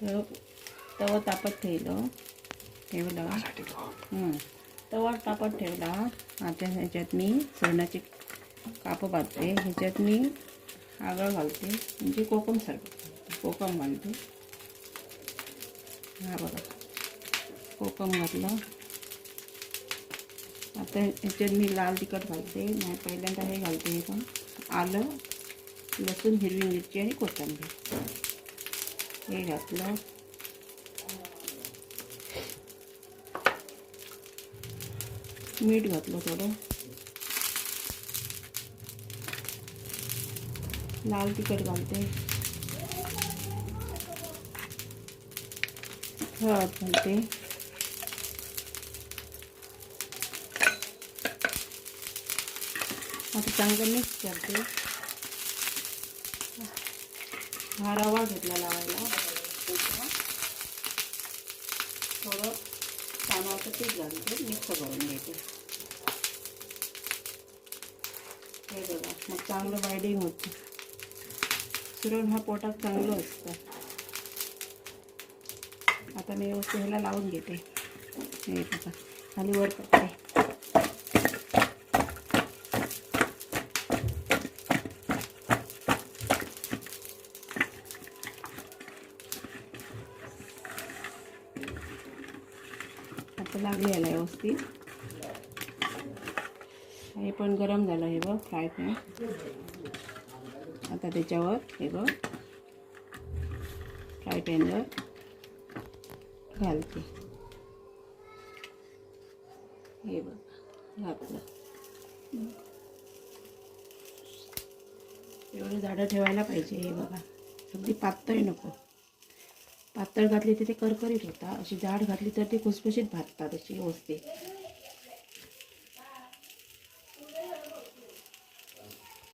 तर तवा तापत ठेवलं. ठेवलं. तवा तापत ठेवला. आता ह्याच्यात मी सरणाची कापं बांधते. ह्याच्यात मी आगळ घालते. म्हणजे कोकम सारखं. कोकम घालते. हा बघा. कोकम घातलं. आता ह्याच्यात मी लाल तिखट घालते. नाही पहिल्यांदा हे घालते हे पण. आलं लसूण हिरवी मिरची आणि कोथिंबीर. हे घातलं. मीठ घातलं थोडं. लाल तिखट घालते. हळद घालते. आता चांगलं मिक्स करते. हा रवा घेतला लावायला. थोडं तांदळाचं पीठ ते मिक्स करून घ्यायचे. हे बघा मग चांगलं बायडिंग होतं. सुरण हा पोटात चांगलं असतं. आता मी व्यवस्थित ह्याला लावून घेते. हे बघा खाली वर करते आता लागली याला व्यवस्थित. हे पण गरम झालं हे बघ फ्राय पॅन आता त्याच्यावर हे बघ फ्राय पॅनवर घालते. हे बघ घातलं. एवढं झाडं ठेवायला पाहिजे हे बघा. अगदी पातळ नको. पातळ घातली तर ते करकरीत होता. अशी जाड घातली तर ती खुसखुशीत भाजतात अशी व्यवस्थित